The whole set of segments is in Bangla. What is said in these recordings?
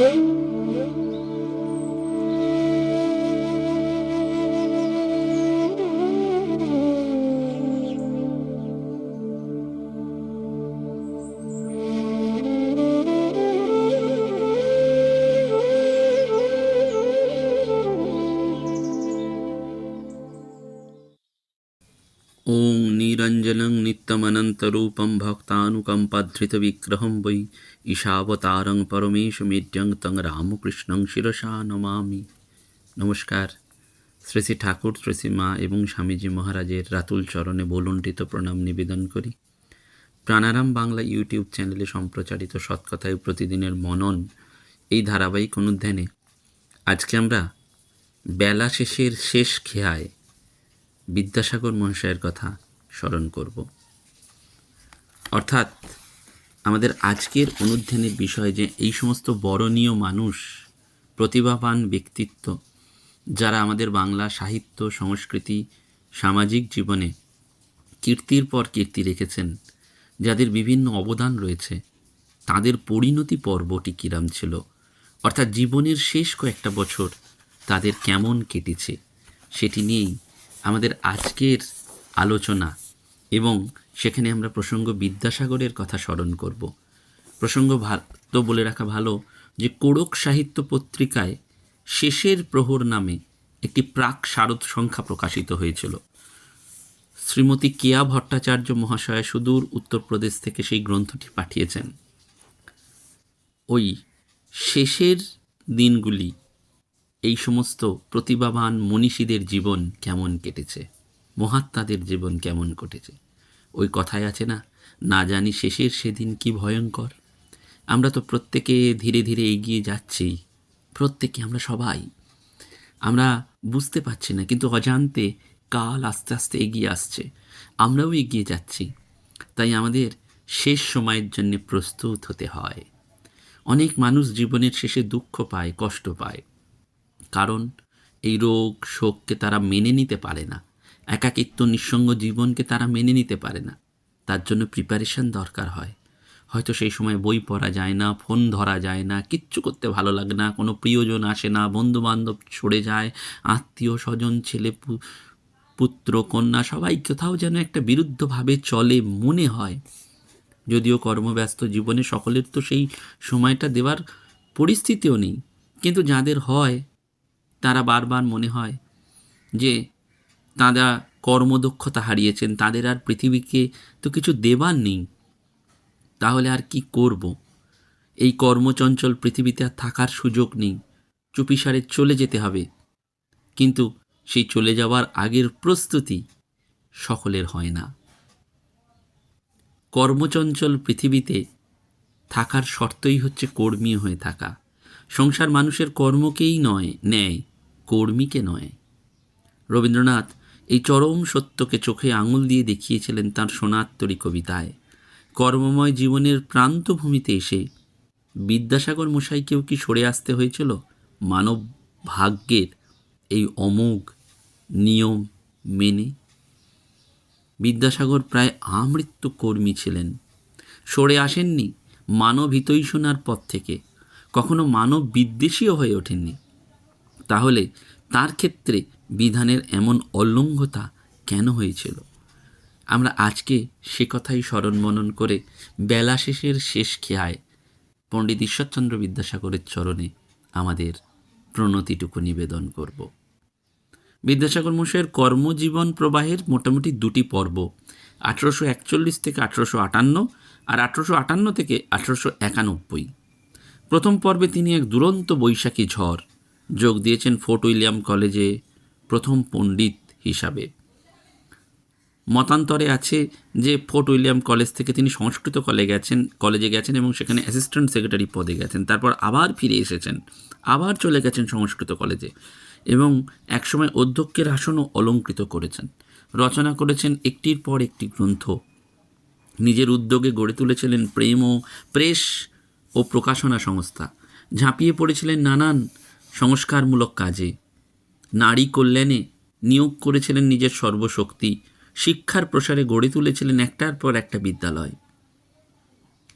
Thank. निरञ्जनं नित्यमनन्तरूपं भक्तानुकम्पाधृतविग्रहं वै ঈশাবতারং পরমেশমেড্যং তং রামকৃষ্ণং শিরসা নমামি নমস্কার শ্রী শ্রী ঠাকুর শ্রী শ্রী মা এবং স্বামীজি মহারাজের রাতুল চরণে বলুণ্ঠিত প্রণাম নিবেদন করি প্রাণারাম বাংলা ইউটিউব চ্যানেলে সম্প্রচারিত সৎকথায় প্রতিদিনের মনন এই ধারাবাহিক অনুধ্যানে আজকে আমরা বেলা শেষের শেষ খেয়ায় বিদ্যাসাগর মহাশয়ের কথা স্মরণ করব অর্থাৎ আমাদের আজকের অনুধ্যানের বিষয় যে এই সমস্ত বরণীয় মানুষ, প্রতিভাবান ব্যক্তিত্ব, যারা আমাদের বাংলা সাহিত্য, সংস্কৃতি, সামাজিক জীবনে কীর্তির পর কীর্তি রেখেছেন, যাদের বিভিন্ন অবদান রয়েছে, তাদের পরিণতি পর্বটি কিরাম ছিল? অর্থাৎ জীবনের শেষ কয়েকটা বছর তাদের কেমন কেটেছে, সেটি নিয়েই আমাদের আজকের আলোচনা এবং সেখানে আমরা প্রসঙ্গ বিদ্যাসাগরের কথা স্মরণ করব। প্রসঙ্গ তো বলে রাখা ভালো যে কোড়ক সাহিত্য পত্রিকায় শেষের প্রহর নামে একটি প্রাক শারদ সংখ্যা প্রকাশিত হয়েছিল। শ্রীমতী কেয়া ভট্টাচার্য মহাশয় সুদূর উত্তরপ্রদেশ থেকে সেই গ্রন্থটি পাঠিয়েছেন। ওই শেষের দিনগুলি, এই সমস্ত প্রতিভাবান মনীষীদের জীবন কেমন কেটেছে? মহাত্মাদের জীবন কেমন কেটেছে? ওই কথায় আছে না না জানি শেষের সেদিন কি ভয়ঙ্কর। আমরা তো প্রত্যেকে ধীরে ধীরে এগিয়ে যাচ্ছি, প্রত্যেকে আমরা সবাই। আমরা বুঝতে পারছি না, কিন্তু অজান্তে কাল আস্তে আস্তে এগিয়ে আসছে, আমরাও এগিয়ে যাচ্ছি। তাই আমাদের শেষ সময়ের জন্য প্রস্তুত হতে হয়। অনেক মানুষ জীবনের শেষে দুঃখ পায়, কষ্ট পায়। কারণ এই রোগ শোককে তারা মেনে নিতে পারে না। একাকিত্ব নিঃসঙ্গ জীবনকে তারা মেনে নিতে পারে না। তার জন্য প্রিপারেশন দরকার হয়। হয়তো সেই সময় বই পড়া যায় না, ফোন ধরা যায় না, কিচ্ছু করতে ভালো লাগে না, কোনো প্রিয়জন আসে না বন্ধু বান্ধব সরে যায়, আত্মীয়, স্বজন, ছেলে পুত্র, কন্যা, সবাই কোথাও যেন একটা বিরুদ্ধভাবে চলে মনে হয়। যদিও কর্মব্যস্ত জীবনে সকলের তো সেই সময়টা দেওয়ার পরিস্থিতিও নেই। কিন্তু যাদের হয়, তারা বারবার মনে হয় যে তারা কর্মদক্ষতা হারিয়েছেন, তাদের আর পৃথিবীকে তো কিছু দেবার নেই। তাহলে আর কি করব? এই কর্মচঞ্চল পৃথিবীতে আর থাকার সুযোগ নেই। চুপিসারে চলে যেতে হবে। কিন্তু সেই চলে যাওয়ার আগের প্রস্তুতি সকলের হয় না। কর্মচঞ্চল পৃথিবীতে থাকার শর্তই হচ্ছে কর্মী হয়ে থাকা। সংসার মানুষের কর্মকেই নয় নেয় কর্মীকে নয়। রবীন্দ্রনাথ এই চরম সত্যকে চোখে আঙুল দিয়ে দেখিয়েছিলেন তার সোনাত্তরী কবিতায়। কর্মময় জীবনের প্রান্তভূমিতে এসে বিদ্যাসাগর মশাইকেও কি সরে আসতে হয়েছিল? মানব ভাগ্যের এই অমোঘ নিয়ম মেনে? বিদ্যাসাগর প্রায় আমৃত্যু কর্মী ছিলেন। সরে আসেননি মানব হিতৈষণার পথ থেকে। কখনো মানব বিদ্বেষীও হয়ে ওঠেননি। তাহলে তার ক্ষেত্রে বিধানের এমন অলঙ্ঘতা কেন হয়েছিল? আমরা আজকে সে কথাই স্মরণ মনন করে বেলা শেষের শেষ খেয়ায় পণ্ডিত ঈশ্বরচন্দ্র বিদ্যাসাগরের চরণে আমাদের প্রণতিটুকু নিবেদন করব। বিদ্যাসাগর মশাইয়ের কর্মজীবন প্রবাহের মোটামুটি দুটি পর্ব, আঠেরোশো একচল্লিশ থেকে আঠেরোশো আটান্ন আর আঠেরোশো আটান্ন থেকে আঠেরোশো একানব্বই। প্রথম পর্বে তিনি এক দুরন্ত বৈশাখী ঝড় যোগ দিয়েছেন ফোর্ট উইলিয়াম কলেজে প্রথম পণ্ডিত হিসাবে। মতান্তরে আছে যে ফোর্ট উইলিয়াম কলেজ থেকে তিনি সংস্কৃত কলে গেছেন, কলেজে গেছেন এবং সেখানে অ্যাসিস্ট্যান্ট সেক্রেটারি পদে গেছেন। তারপর আবার ফিরে এসেছেন, আবার চলে গেছেন সংস্কৃত কলেজে এবং একসময় অধ্যক্ষের আসনও অলঙ্কৃত করেছেন। রচনা করেছেন একটির পর একটি গ্রন্থ। নিজের উদ্যোগে গড়ে তুলেছিলেন প্রেম ও প্রেস ও প্রকাশনা সংস্থা। ঝাঁপিয়ে পড়েছিলেন নানান সংস্কারমূলক কাজে। নারী কল্যাণে নিয়োগ করেছিলেন নিজের সর্বশক্তি, শিক্ষার প্রসারে গড়ে তুলেছিলেন একটার পর একটা বিদ্যালয়।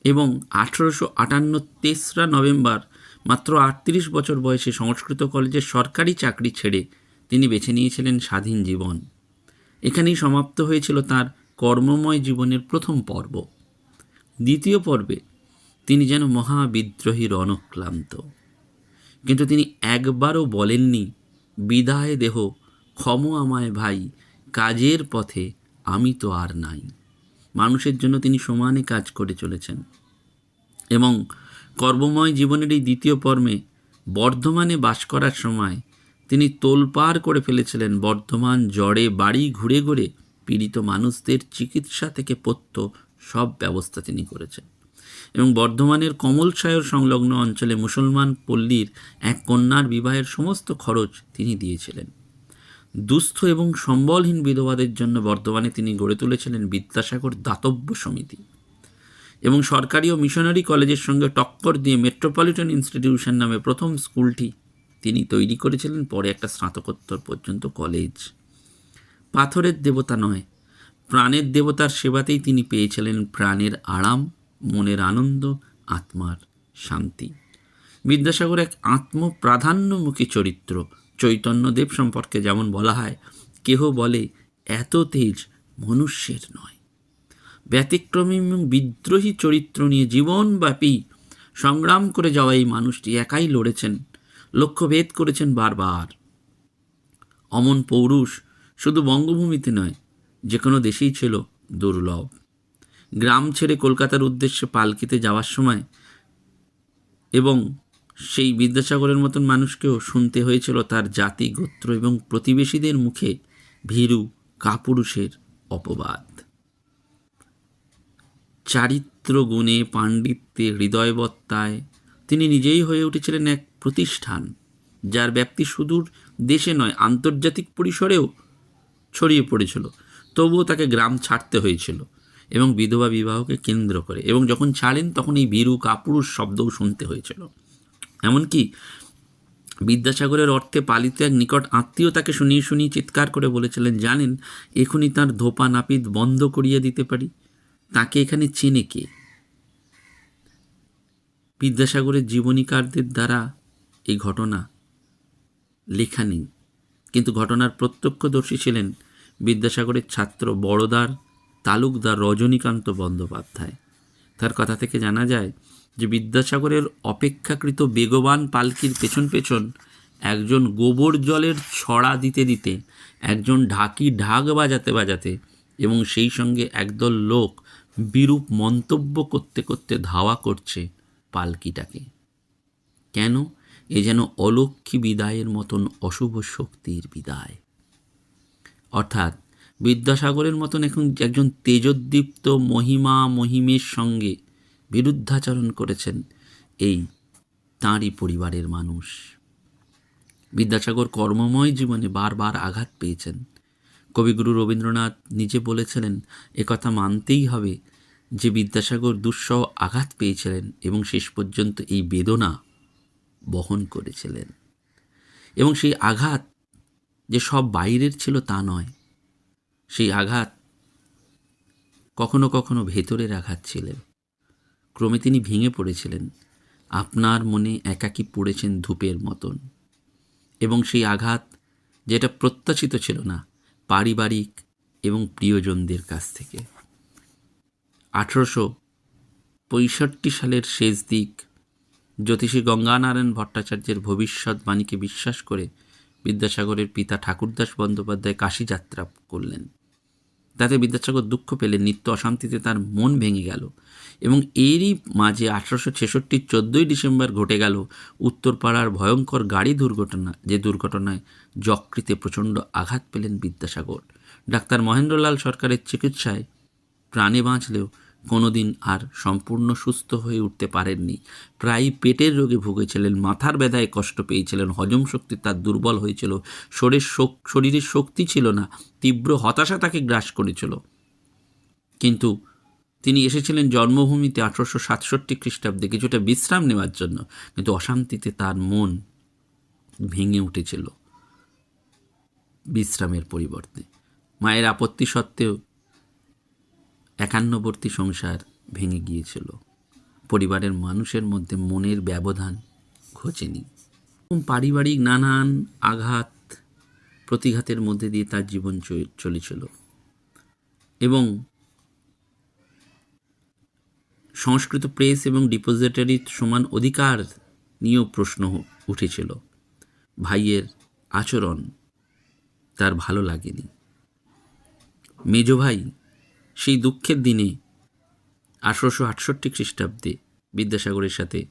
এবং আঠেরোশো আটান্ন তেসরা নভেম্বর, মাত্র আটত্রিশ বছর বয়সে সংস্কৃত কলেজের সরকারি চাকরি ছেড়ে তিনি বেছে নিয়েছিলেন স্বাধীন জীবন। এখানেই সমাপ্ত হয়েছিল তার কর্মময় জীবনের প্রথম পর্ব। দ্বিতীয় পর্বে তিনি যেন মহাবিদ্রোহীর অনক্লান্ত কিন্তু তিনি একবারও বলেননি, বিদায় দেহ, ক্ষম আমায় ভাই, কাজের পথে আমি তো আর নাই। মানুষের জন্য তিনি সমানে কাজ করে চলেছেন। এবং কর্মময় জীবনের এই দ্বিতীয় পর্বে বর্ধমানে বাস করার সময় তিনি তোলপাড় করে ফেলেছিলেন বর্ধমান জড়ে বাড়ি ঘুরে ঘুরে পীড়িত মানুষদের চিকিৎসা থেকে পথ্য সব ব্যবস্থা তিনি করেছেন। এবং বর্ধমানের কমলসায়র সংলগ্ন অঞ্চলে মুসলমান পল্লীর এক কন্যার বিবাহের সমস্ত খরচ তিনি দিয়েছিলেন। দুস্থ এবং সম্বলহীন বিধবাদের জন্য বর্ধমানে তিনি গড়ে তুলেছিলেন বিদ্যাসাগর দাতব্য সমিতি। এবং সরকারি ও মিশনারি কলেজের সঙ্গে টক্কর দিয়ে মেট্রোপলিটন ইনস্টিটিউশন নামে প্রথম স্কুলটি তিনি তৈরি করেছিলেন, পরে একটা স্নাতকোত্তর পর্যন্ত কলেজ। পাথরের দেবতা নয়, প্রাণের দেবতার সেবাতেই তিনি পেয়েছিলেন প্রাণের আরাম। মনের আনন্দ, আত্মার শান্তি। বিদ্যাসাগর এক আত্মপ্রাধান্যমুখী চরিত্র। চৈতন্যদেব সম্পর্কে যেমন বলা হয়, কেহ বলে এত তেজ মনুষ্যের নয়। ব্যতিক্রমী এবং বিদ্রোহী চরিত্র নিয়ে জীবনব্যাপী সংগ্রাম করে যাওয়া এই মানুষটি একাই লড়েছেন, লক্ষ্যভেদ করেছেন বারবার। অমন পৌরুষ শুধু বঙ্গভূমিতে নয় যে কোনো দেশেই ছিল দুর্লভ। গ্রাম ছেড়ে কলকাতার উদ্দেশ্যে পালকিতে যাওয়ার সময় এবং সেই বিদ্যাসাগরের মতন মানুষকেও শুনতে হয়েছিল তার জাতি, গোত্র এবং প্রতিবেশীদের মুখে ভীরু কাপুরুষের অপবাদ। চারিত্র গুণে পাণ্ডিত্যে হৃদয়বত্তায় তিনি নিজেই হয়ে উঠেছিলেন এক প্রতিষ্ঠান, যার ব্যাপ্তি সুদূর দেশে নয়, আন্তর্জাতিক পরিসরেও ছড়িয়ে পড়েছিল। তবুও তাকে গ্রাম ছাড়তে হয়েছিল। এবং বিধবা বিবাহকে কেন্দ্র করে। এবং যখন ছাড়েন, তখন এই বীরু কাপুরুষ শব্দও শুনতে হয়েছিল। এমনকি বিদ্যাসাগরের অর্থে পালিত এক নিকট আত্মীয় তাকে শুনিয়ে শুনিয়ে চিৎকার করে বলেছিলেন, জানেন এখনই তার ধোপা নাপিত বন্ধ করিয়ে দিতে পারি। তাকে এখানে চেনে কে? বিদ্যাসাগরের জীবনীকারদের দ্বারা এই ঘটনা লেখা নেই। কিন্তু ঘটনার প্রত্যক্ষদর্শী ছিলেন বিদ্যাসাগরের ছাত্র বড়দার তালুকদার রজনীকান্ত বন্দ্যোপাধ্যায়। তার কথা থেকে জানা যায় যে বিদ্যাসাগরের অপেক্ষাকৃত বেগবান পালকির পেছন পেছন একজন গোবর জলের ছড়া দিতে দিতে, একজন ঢাকি ঢাক বাজাতে বাজাতে এবং সেই সঙ্গে একদল লোক বিরূপ মন্তব্য করতে করতে ধাওয়া করছে পালকিটাকে। কেন? এ যেন অলক্ষী বিদায়ের মতন অশুভ শক্তির বিদায়। অর্থাৎ বিদ্যাসাগরের মতন এখন একজন তেজোদ্দীপ্ত মহিমা মহিমের সঙ্গে বিরুদ্ধাচরণ করেছেন এই তাঁরই পরিবারের মানুষ। বিদ্যাসাগর কর্মময় জীবনে বারবার আঘাত পেয়েছেন। কবিগুরু রবীন্দ্রনাথ নিজে বলেছিলেন একথা মানতেই হবে যে বিদ্যাসাগর দুঃসহ আঘাত পেয়েছিলেন এবং শেষ পর্যন্ত এই বেদনা বহন করেছিলেন। এবং সেই আঘাত যে সব বাইরের ছিল তা নয় সেই আঘাত কখনো কখনো ভেতরের আঘাত ছিলেন। ক্রমে তিনি ভেঙে পড়েছিলেন। আপনার মনে একাকী পড়েছেন ধূপের মতন। এবং সেই আঘাত যেটা প্রত্যাশিত ছিল না, পারিবারিক এবং প্রিয়জনদের কাছ থেকে। আঠেরোশো পঁয়ষট্টি সালের শেষ দিক, জ্যোতিষী গঙ্গানারায়ণ ভট্টাচার্যের ভবিষ্যৎবাণীকে বিশ্বাস করে বিদ্যাসাগরের পিতা ঠাকুরদাস বন্দ্যোপাধ্যায় কাশী যাত্রা করলেন। তাতে বিদ্যাসাগর দুঃখ পেলে নিত্য অশান্তিতে তার মন ভেঙে গেল এবং এরই মাঝে আঠারোশো ছেষট্টির চোদ্দোই ডিসেম্বর ঘটে গেল উত্তরপাড়ার ভয়ঙ্কর গাড়ি দুর্ঘটনা, যে দুর্ঘটনায় যকৃতে প্রচণ্ড আঘাত পেলেন বিদ্যাসাগর। ডাক্তার মহেন্দ্রলাল সরকারের চিকিৎসায় প্রাণে বাঁচলেও কোনোদিন আর সম্পূর্ণ সুস্থ হয়ে উঠতে পারেননি। প্রায়ই পেটের রোগে ভুগেছিলেন, মাথার ব্যথায় কষ্ট পেয়েছিলেন, হজম শক্তি তার দুর্বল হয়েছিল, শরীর শরীরের শক্তি ছিল না, তীব্র হতাশা তাকে গ্রাস করেছিল। কিন্তু তিনি এসেছিলেন জন্মভূমিতে আঠারোশো সাতষট্টি খ্রিস্টাব্দে কিছুটা বিশ্রাম নেওয়ার জন্য, কিন্তু অশান্তিতে তার মন ভেঙে উঠেছিল বিশ্রামের পরিবর্তে। মায়ের আপত্তি সত্ত্বেও একান্নবর্তী সংসার ভেঙে গিয়েছিল। পরিবারের মানুষের মধ্যে মনের ব্যবধান ঘোচেনি। পারিবারিক নানান আঘাত, প্রতিঘাতের মধ্যে দিয়ে তার জীবন চলেছিল। এবং সংস্কৃত প্রেস এবং ডিপোজিটারির সমান অধিকার নিয়েও প্রশ্ন উঠেছিল। ভাইয়ের আচরণ তার ভালো লাগেনি। মেজ ভাই সেই দুঃখের দিনে আঠারোশো আটষট্টি খ্রিস্টাব্দে বিদ্যাসাগরের সাথে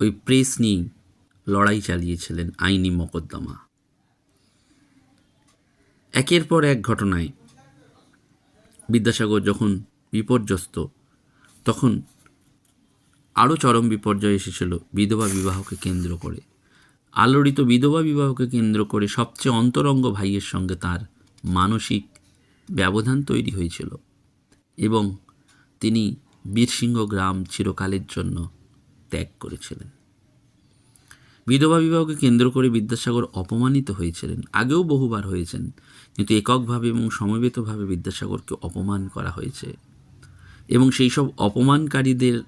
ওই প্রেস নিয়ে লড়াই চালিয়েছিলেন আইনি মকদ্দমা। একের পর এক ঘটনায় বিদ্যাসাগর যখন বিপর্যস্ত, তখন আরও চরম বিপর্যয় এসেছিল বিধবা বিবাহকে কেন্দ্র করে। আলোড়িত বিধবা বিবাহকে কেন্দ্র করে সবচেয়ে অন্তরঙ্গ ভাইয়ের সঙ্গে তার মানসিক ব্যবধান তৈরি হয়েছিল এবং তিনি বীরসিংহ গ্রাম চিরকালের জন্য ত্যাগ করেছিলেন। বিধবা বিবাহকে কেন্দ্র করে বিদ্যাসাগর অপমানিত হয়েছিলেন। আগেও বহুবার হয়েছেন, কিন্তু এককভাবে এবং সমবেতভাবে বিদ্যাসাগরকে অপমান করা হয়েছে। এবং সেই সব অপমানকারীদের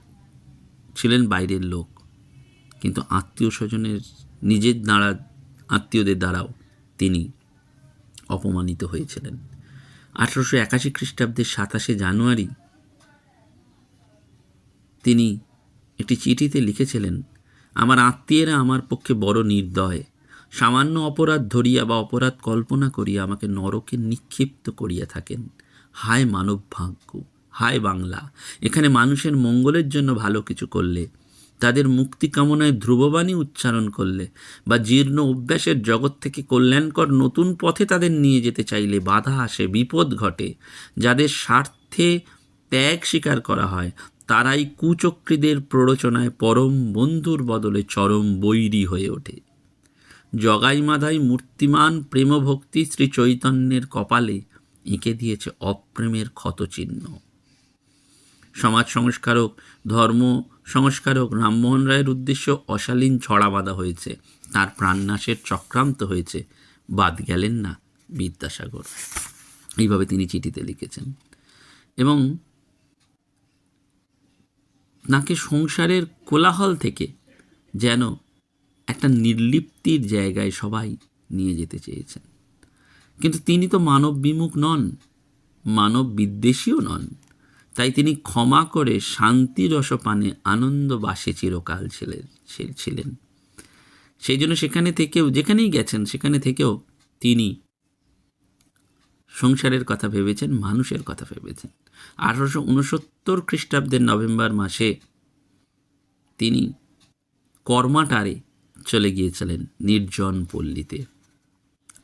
ছিলেন বাইরের লোক, কিন্তু আত্মীয় স্বজনের নিজের দ্বারা, আত্মীয়দের দ্বারাও তিনি অপমানিত হয়েছিলেন। আঠারোশো একাশি খ্রিস্টাব্দের সাতাশে জানুয়ারি তিনি একটি চিঠিতে লিখেছিলেন, আমার আত্মীয়রা আমার পক্ষে বড় নির্দয়। সামান্য অপরাধ ধরিয়া বা অপরাধ কল্পনা করিয়া আমাকে নরকে নিক্ষিপ্ত করিয়া থাকেন। হায় মানব ভাগ্য হায় বাংলা, এখানে মানুষের মঙ্গলের জন্য ভালো কিছু করলে তাদের মুক্তি কামনায় ধ্রুববাণী উচ্চারণ করলে বা জীর্ণ অভ্যাসের জগৎ থেকে কল্যাণকর নতুন পথে তাদের নিয়ে যেতে চাইলে বাধা আসে, বিপদ ঘটে। যাদের স্বার্থে ত্যাগ স্বীকার করা হয়, তারাই কুচক্রীদের প্ররোচনায় পরম বন্ধুর বদলে চরম বৈরী হয়ে ওঠে। জগাই মাধাই মূর্তিমান প্রেমভক্তি শ্রী চৈতন্যের কপালে এঁকে দিয়েছে অপ্রেমের ক্ষতচিহ্ন। সমাজ সংস্কারক, ধর্ম সংস্কারক রামমোহন রায়ের উদ্দেশ্য অশালীন ছড়া বাঁধা হয়েছে। তার প্রাণনাশের চক্রান্ত হয়েছে। বাদ গেলেন না বিদ্যাসাগর। এইভাবে তিনি চিঠিতে লিখেছেন। এবং নাকি সংসারের কোলাহল থেকে যেন একটা নির্লিপ্তির জায়গায় সবাই নিয়ে যেতে চেয়েছেন। কিন্তু তিনি তো মানব বিমুখ নন মানব বিদ্বেষীও নন। তাই তিনি ক্ষমা করে শান্তি রসপানে আনন্দ বাসে চিরকাল ছিলেন ছিলেন। সেই জন্য সেখানে থেকেও যেখানেই গেছেন, সেখানে থেকেও তিনি সংসারের কথা ভেবেছেন, মানুষের কথা ভেবেছেন। আঠারোশো উনসত্তর খ্রিস্টাব্দের নভেম্বর মাসে তিনি কর্মাটারে চলে গিয়েছিলেন নির্জন পল্লীতে।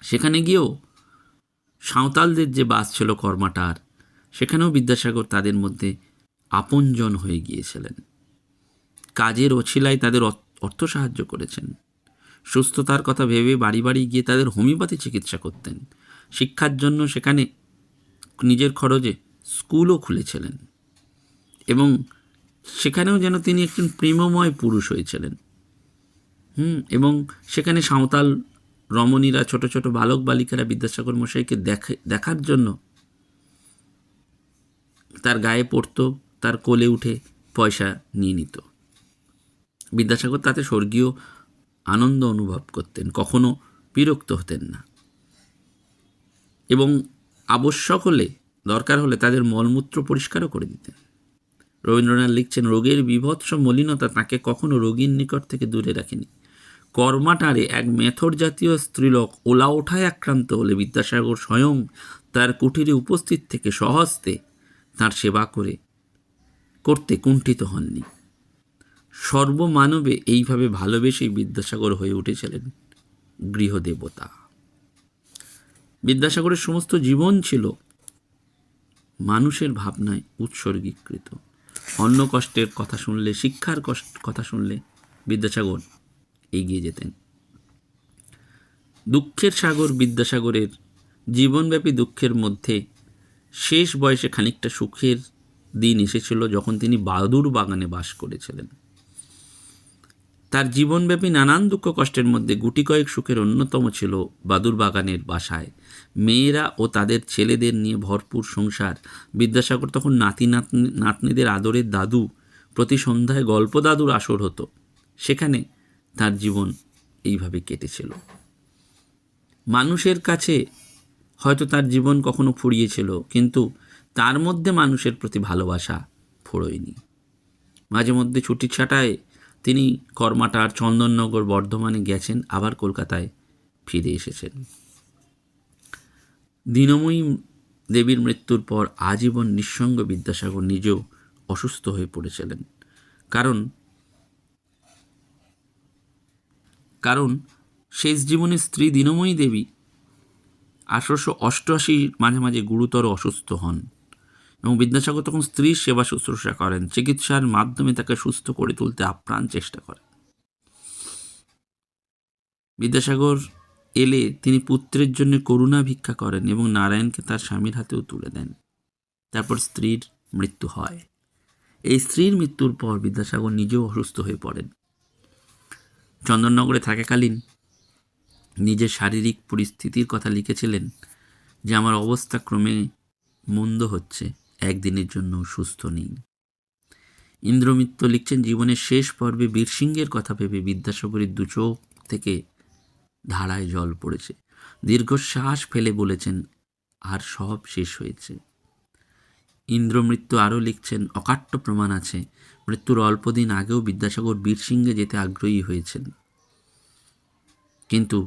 সেখানে গিয়েও সাঁওতালদের যে বাস ছিল কর্মাটার সেখানেও বিদ্যাসাগর তাদের মধ্যে আপনজন হয়ে গিয়েছিলেন। কাজের অছিলায় তাদের অর্থ- সাহায্য করেছেন। সুস্থতার কথা ভেবে বাড়ি বাড়ি গিয়ে তাদের হোমিওপ্যাথি চিকিৎসা করতেন। শিক্ষার জন্য সেখানে নিজের খরচে স্কুলও খুলেছিলেন এবং সেখানেও যেন তিনি একজন প্রেমময় পুরুষ হয়েছিলেন। হুম, এবং সেখানে সাঁওতাল রমণীরা, ছোট ছোট বালক বালিকারা বিদ্যাসাগর মশাইকে দেখে দেখার জন্য তার গায়ে পড়তো, তার কোলে উঠে পয়সা নিয়ে নিত। বিদ্যাসাগর তাতে স্বর্গীয় আনন্দ অনুভব করতেন, কখনো বিরক্ত হতেন না। এবং আবশ্যক হলে, দরকার হলে তাদের মলমূত্র পরিষ্কারও করে দিতেন। রবীন্দ্রনাথ লিখছেন, রোগের বিভৎস মলিনতা তাকে কখনো রোগীর নিকট থেকে দূরে রাখেনি। কর্মাটারে এক মেথর জাতীয় স্ত্রীলোক ওলা ওঠায় আক্রান্ত হলে বিদ্যাসাগর স্বয়ং তার কুঠিরে উপস্থিত থেকে সহস্তে তার সেবা করে, করতে কুণ্ঠিত হননি। সর্বমানবে এইভাবে ভালোবেসেই বিদ্যাসাগর হয়ে উঠেছিলেন গৃহদেবতা। বিদ্যাসাগরের সমস্ত জীবন ছিল মানুষের ভাবনায় উৎসর্গীকৃত। অন্য কষ্টের কথা শুনলে, শিক্ষার কষ্ট, কথা শুনলে বিদ্যাসাগর এগিয়ে যেতেন। দুঃখের সাগর বিদ্যাসাগরের জীবনব্যাপী দুঃখের মধ্যে শেষ বয়সে খানিকটা সুখের দিন এসেছিল যখন তিনি বাদুর বাগানে বাস করেছিলেন। তার জীবনব্যাপী নানান দুঃখ কষ্টের মধ্যে গুটি কয়েক সুখের অন্যতম ছিল বাদুর বাগানের বাসায়। মেয়েরা ও তাদের ছেলেদের নিয়ে ভরপুর সংসার। বিদ্যাসাগর তখন নাতি নাতনি নাতনিদের আদরের দাদু। প্রতি সন্ধ্যায় গল্প দাদুর আসর হতো। সেখানে তার জীবন এইভাবে কেটেছিল। মানুষের কাছে হয়তো তার জীবন কখনো ফুরিয়েছিল, কিন্তু তার মধ্যে মানুষের প্রতি ভালোবাসা ফুরোয়নি। মাঝে মধ্যে ছুটি ছাটায় তিনি কর্মাটার চন্দননগর বর্ধমানে গেছেন, আবার কলকাতায় ফিরে এসেছেন। দিনময়ী দেবীর মৃত্যুর পর আজীবন নিঃসঙ্গ বিদ্যাসাগর নিজেও অসুস্থ হয়ে পড়েছিলেন। কারণ কারণ শেষ জীবনে স্ত্রী দিনময়ী দেবী আঠারোশো মাঝামাঝি গুরুতর অসুস্থ হন এবং বিদ্যাসাগর তখন স্ত্রীর সেবা শুশ্রূষা করেন, চিকিৎসার মাধ্যমে তাকে সুস্থ করে তুলতে আপ্রাণ চেষ্টা করেন। বিদ্যাসাগর এলে তিনি পুত্রের জন্য করুণা ভিক্ষা করেন এবং নারায়ণকে তার স্বামীর হাতেও তুলে দেন। তারপর স্ত্রীর মৃত্যু হয়। এই স্ত্রীর মৃত্যুর পর বিদ্যাসাগর নিজেও অসুস্থ হয়ে পড়েন। চন্দননগরে থাকাকালীন নিজের শারীরিক পরিস্থিতির কথা লিখেছিলেন যে আমার অবস্থা ক্রমে মন্দ হচ্ছে, একদিনের জন্য সুস্থ নেই। ইন্দ্রমিত্র লিখছেন, জীবনের শেষ পর্বে বীরসিংহের কথা ভেবে বিদ্যাসাগরের দু চোখ থেকে ধারায় জল পড়েছে। দীর্ঘশ্বাস ফেলে বলেছেন, আর সব শেষ হয়েছে। ইন্দ্রমৃত্যু আরও লিখছেন, অকাট্য প্রমাণ আছে, মৃত্যুর অল্পদিন আগেও বিদ্যাসাগর বীরসিংহে যেতে আগ্রহী হয়েছেন। কিন্তু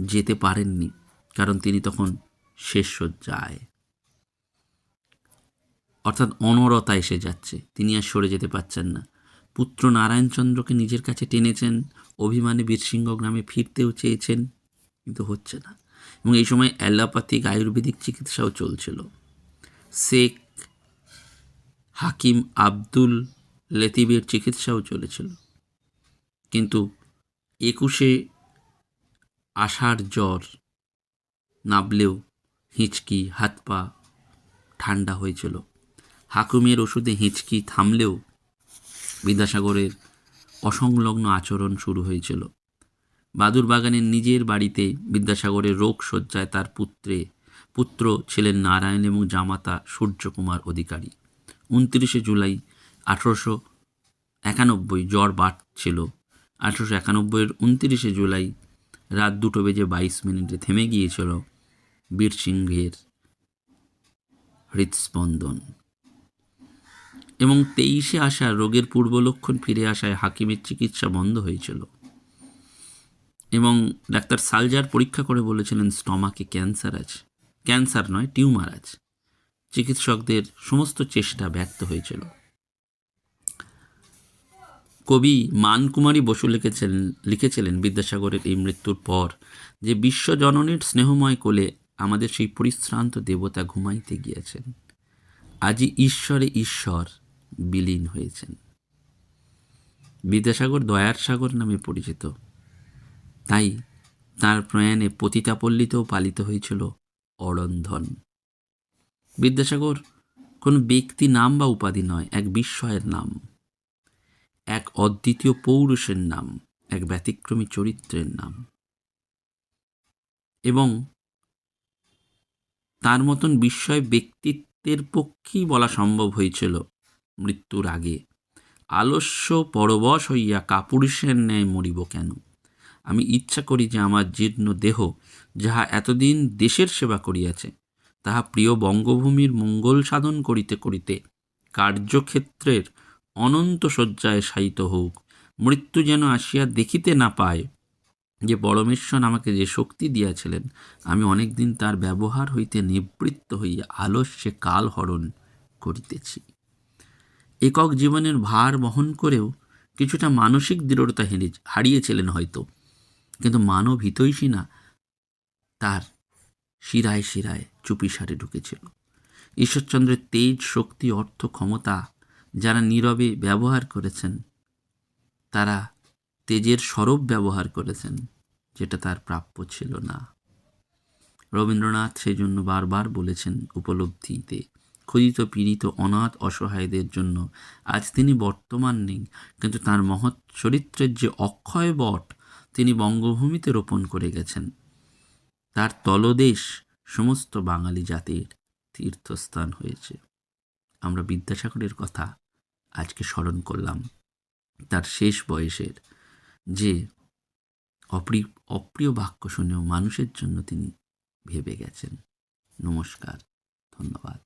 যেতে পারেননি, কারণ তিনি তখন শেষ সজ্জায় অর্থাৎ অনরতা এসে যাচ্ছে, তিনি আর সরে যেতে পারছেন না। পুত্র নারায়ণচন্দ্রকে নিজের কাছে টেনেছেন, অভিমানে বীরসিংহ গ্রামে ফিরতেও চেয়েছেন, কিন্তু হচ্ছে না। এবং এই সময় অ্যালোপ্যাথিক আয়ুর্বেদিক চিকিৎসাও চলছিল। শেখ হাকিম আব্দুল লেতিবের চিকিৎসাও চলেছিল। কিন্তু একুশে আষাঢ় জ্বর, নাবলেও হিঁচকি হাত পা ঠান্ডা হয়েছিল। হাকুমের ওষুধে হিঁচকি থামলেও বিদ্যাসাগরের অসংলগ্ন আচরণ শুরু হয়েছিল। বাদুর বাগানের নিজের বাড়িতে বিদ্যাসাগরের রোগ শয্যায় তার পুত্রে, পুত্র ছিলেন নারায়ণ এবং জামাতা সূর্যকুমার অধিকারী। উনত্রিশে জুলাই আঠেরোশো একানব্বই জ্বর বাড়ছিল। আঠেরোশো একানব্বইয়ের উনত্রিশে জুলাই রাত দুটো বেজে বাইশ মিনিটে থেমে গিয়েছিল বীরসিংহের হৃদস্পন্দন। এবং তেইশে আসা রোগের পূর্ব লক্ষণ ফিরে আসায় হাকিমের চিকিৎসা বন্ধ হয়েছিল। এবং ডাক্তার সালজার পরীক্ষা করে বলেছিলেন, স্টমাকে ক্যান্সার আছে। ক্যান্সার নয়, টিউমার আছে। চিকিৎসকদের সমস্ত চেষ্টা ব্যর্থ হয়েছিল। কবি মানকুমারী বসু লিখেছিলেন লিখেছিলেন বিদ্যাসাগরের এই মৃত্যুর পর যে বিশ্বজননীর স্নেহময় কোলে আমাদের সেই পরিশ্রান্ত দেবতা ঘুমাইতে গিয়েছেন। আজই ঈশ্বরে ঈশ্বর বিলীন হয়েছেন। বিদ্যাসাগর দয়ার সাগর নামে পরিচিত। তাই তার প্রয়াণে পতিতাপল্লিতেও পালিত হয়েছিল অরন্ধন। বিদ্যাসাগর কোনো ব্যক্তি নাম বা উপাধি নয়, এক বিস্ময়ের নাম। এক অদ্বিতীয় পৌরুষের নাম, এক ব্যতিক্রমী চরিত্রের নাম। এবং তার মতন বিস্ময় ব্যক্তিত্বের পক্ষেই বলা সম্ভব হয়েছিল মৃত্যুর আগে, আলস্য পরবশ হইয়া কাপুরুষের ন্যায় মরিব কেন? আমি ইচ্ছা করি যে আমার জীর্ণ দেহ, যাহা এতদিন দেশের সেবা করিয়াছে, তাহা প্রিয় বঙ্গভূমির মঙ্গল সাধন করিতে করিতে কার্যক্ষেত্রের অনন্ত শয্যায় শায়িত হোক। মৃত্যু যেন আসিয়া দেখিতে না পায় যে পরমেশ্বর আমাকে যে শক্তি দিয়াছিলেন, আমি অনেকদিন তার ব্যবহার হইতে নিবৃত্ত হইয়া আলস্যে কাল হরণ করিতেছি। একক জীবনের ভার বহন করেও কিছুটা মানসিক দৃঢ়তা হেরে হারিয়েছিলেন হয়তো, কিন্তু মানব হিতৈষী না, তার শিরায় শিরায় চুপিসারে ঢুকেছিল। ঈশ্বরচন্দ্রের তেজ, শক্তি, অর্থ, ক্ষমতা যারা নীরবে ব্যবহার করেছেন, তারা তেজের স্বরূপ ব্যবহার করেছেন, যেটা তার প্রাপ্য ছিল না। রবীন্দ্রনাথ সেই জন্য বারবার বলেছেন উপলব্ধিতে ক্ষুদিত পীড়িত অনাথ অসহায়দের জন্য আজ তিনি বর্তমান নেই, কিন্তু তার মহৎ চরিত্রের যে অক্ষয় বট, তিনি বঙ্গভূমিতে রোপণ করে গেছেন। তার তলদেশ সমস্ত বাঙালি জাতির তীর্থস্থান হয়েছে। আমরা বিদ্যাসাগরের কথা আজকে স্মরণ করলাম তার শেষ বয়সের যে অপ্রিয় অপ্রিয় বাক্য শুনেও মানুষের জন্য তিনি ভেবে গেছেন। নমস্কার, ধন্যবাদ।